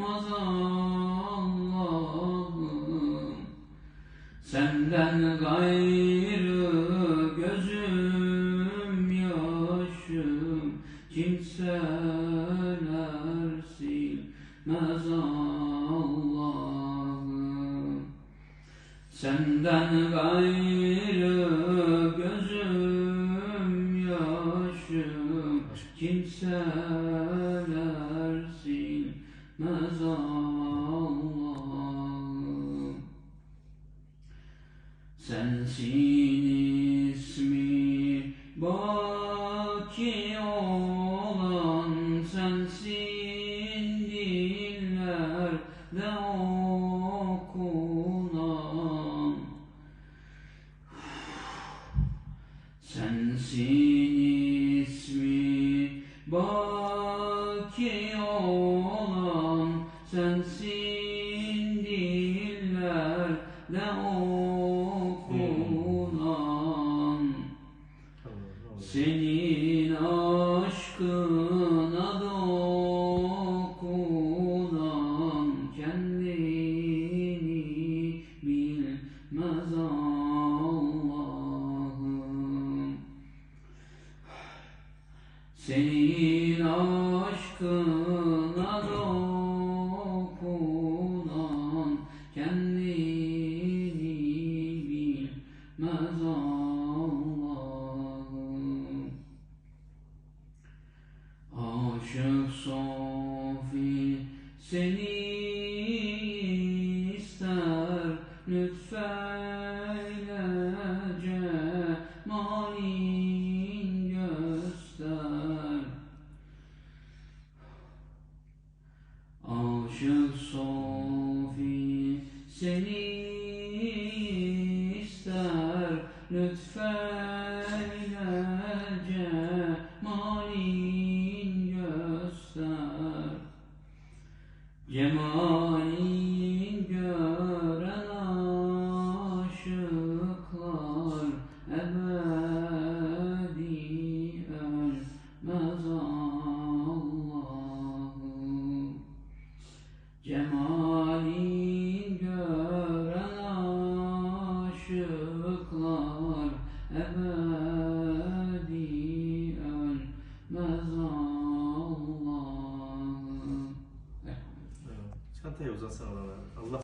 Allah'ım Senden gayrı gözüm yaşım kimseler silmez Allah'ım. Senden gayrı gözüm yaşım kimseler sensin dillerde okunan. Sensin ismi baki olan sensin dillerde okunan. Senin senin aşkına dokunan kendini bilmez Allah'ım. Aşık Sofi seni ister lütfeyle Aşık Sofi seni ister lütfeyle Cemalin gören aşıklar ebedi ölmez Allah'ım Çantayı uzatsana bana. Allah